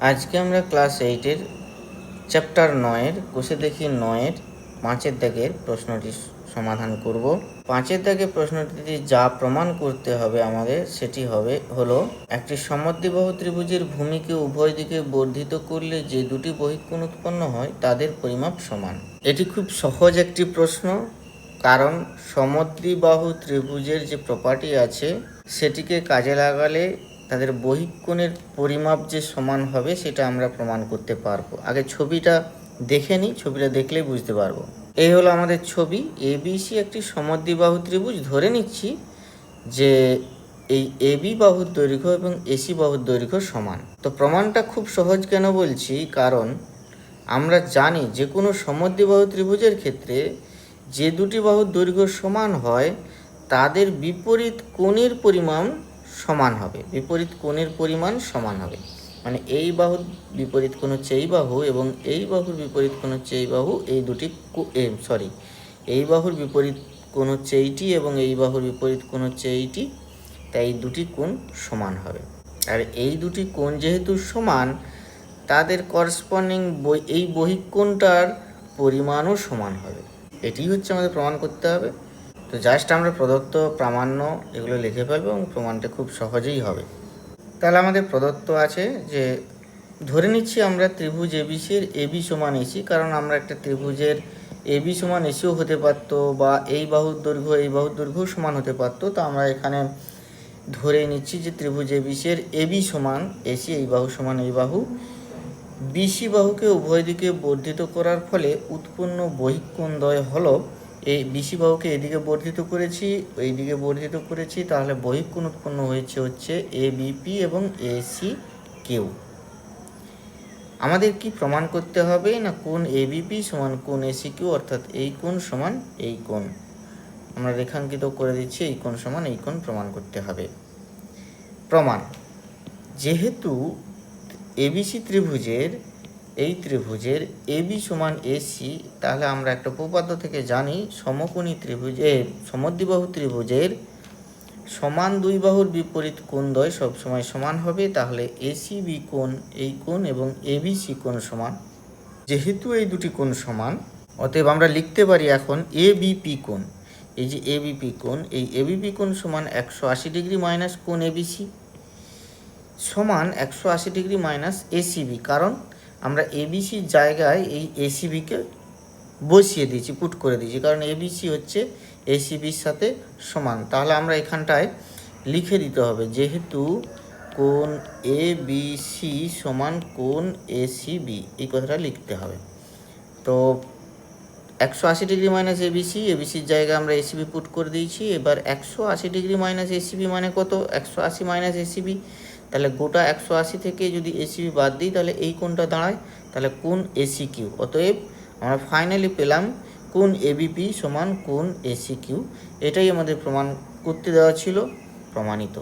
আজকে আমরা ক্লাস এইটের চ্যাপ্টার নয়ের কোষে দেখি নয়ের পাঁচের দাগের প্রশ্নটি সমাধান করব। পাঁচের দাগে প্রশ্নটিতে যা প্রমাণ করতে হবে আমাদের, সেটি হবে, হলো একটি সমদ্বিবাহু ত্রিভুজের ভূমিকে উভয় দিকে বর্ধিত করলে যে দুটি বহিঃকোণ উৎপন্ন হয়, তাদের পরিমাপ সমান। এটি খুব সহজ একটি প্রশ্ন, কারণ সমদ্বিবাহু ত্রিভুজের যে প্রপার্টি আছে, সেটিকে কাজে লাগালে তাদের বহিঃকোণের পরিমাপ যে সমান হবে সেটা আমরা প্রমাণ করতে পারব। আগে ছবিটা দেখে নিই, ছবিটা দেখলেই বুঝতে পারব। এই হলো আমাদের ছবি। এবিসি একটি সমদ্বিবাহু ত্রিভুজ ধরে নিচ্ছি যে এই এবি বাহুর দৈর্ঘ্য এবং এসি বাহুর দৈর্ঘ্য সমান। তো প্রমাণটা খুব সহজ কেন বলছি? কারণ আমরা জানি যে কোনো সমদ্বিবাহু ত্রিভুজের ক্ষেত্রে যে দুটি বাহুর দৈর্ঘ্য সমান হয়, তাদের বিপরীত কোণের পরিমাণ সমান হবে। বিপরীত কোণের পরিমাণ সমান হবে। মানে এই বাহুর বিপরীত কোণ হচ্ছে এই বাহু এবং এই বাহুর বিপরীত কোণ হচ্ছে এই বাহু, এই দুটি সরি এই বাহুর বিপরীত কোণ হচ্ছে এইটি এবং এই বাহুর বিপরীত কোণ হচ্ছে এইটি। তাই এই দুটি কোণ সমান হবে। আর এই দুটি কোণ যেহেতু সমান, তাদের করসপন্ডিং বই এই বহিকোণটার পরিমাণও সমান হবে। এটি হচ্ছে আমাদের প্রমাণ করতে হবে। তো জাস্ট আমরা প্রদত্ত প্রামাণ্য এগুলো লিখে ফেলব এবং প্রমাণটা খুব সহজেই হবে। তাহলে আমাদের প্রদত্ত আছে যে, ধরে নিচ্ছি আমরা ত্রিভুজ এ এবিসির এবি সমান এসি কারণ আমরা একটা ত্রিভুজের এবি সমান এসিও হতে পারতো বা এই বাহুর দৈর্ঘ্য, এই বাহুর দৈর্ঘ্য সমান হতে পারতো। তো আমরা এখানে ধরে নিচ্ছি যে ত্রিভুজ এ এবিসির এবি সমান এসি এই বাহু সমান এই বাহু। বিসি বাহুকে উভয় দিকে বর্ধিত করার ফলে উৎপন্ন বহিঃকোণদ্বয় হলো এই বিসি বাহুকে এদিকে বর্ধিত করেছি এইদিকে বর্ধিত করেছি, তাহলে বহিঃকোণ উৎপন্ন হয়েছে হচ্ছে এ বিপি এবং এসি কিউ আমাদের কি প্রমাণ করতে হবে না কোন এবিপি সমান কোন এসি কিউ অর্থাৎ এই কোণ সমান এই কোণ? আমরা রেখাঙ্কিত করে দিচ্ছি, এই কোণ সমান এই কোণ প্রমাণ করতে হবে। প্রমাণ, যেহেতু এবিসি ত্রিভুজের এই ত্রিভুজের এবি সমান এসি তাহলে আমরা একটা উপপাদ্য থেকে জানি সমকোণী ত্রিভুজের সমদ্বিবাহু ত্রিভুজের সমান দুই বাহুর বিপরীত কোণদ্বয় সবসময় সমান হবে, তাহলে এসি বি কোণ, এই কোণ এবং এবিসি কোণ সমান। যেহেতু এই দুটি কোণ সমান, অতএব আমরা লিখতে পারি এখন এ বিপি কোণ। এই যে এবিপি কোণ, এই এবিপি কোণ সমান একশো আশি ডিগ্রি মাইনাস কোণ এবিসি সমান একশো আশি ডিগ্রি মাইনাস এসিবি কারণ আমরা এবিসির জায়গায় এই এসিবিকে বসিয়ে দিয়েছি পুট করে দিয়েছি। কারণ এবিসি হচ্ছে এসিবির সাথে সমান। তাহলে আমরা এখানটায় লিখে দিতে হবে, যেহেতু কোন এ বি সি সমান কোন এসিবি এই কথাটা লিখতে হবে। তো একশো আশি ডিগ্রি মাইনাস এবিসি এবিসির জায়গায় আমরা এসিবি পুট করে দিয়েছি। এবার একশো আশি ডিগ্রি মাইনাস এসিবি মানে কত? একশো আশি মাইনাস এসিবি তাহলে গোটা একশো আশি থেকে যদি এসিবি বাদ দিই, তাহলে এই কোনটা দাঁড়ায়, তাহলে কোন এসি কিউ অতএব আমরা ফাইনালি পেলাম কোন এবিপি সমান কোন এসি কিউ এটাই আমাদের প্রমাণ করতে দেওয়া ছিল, প্রমাণিত।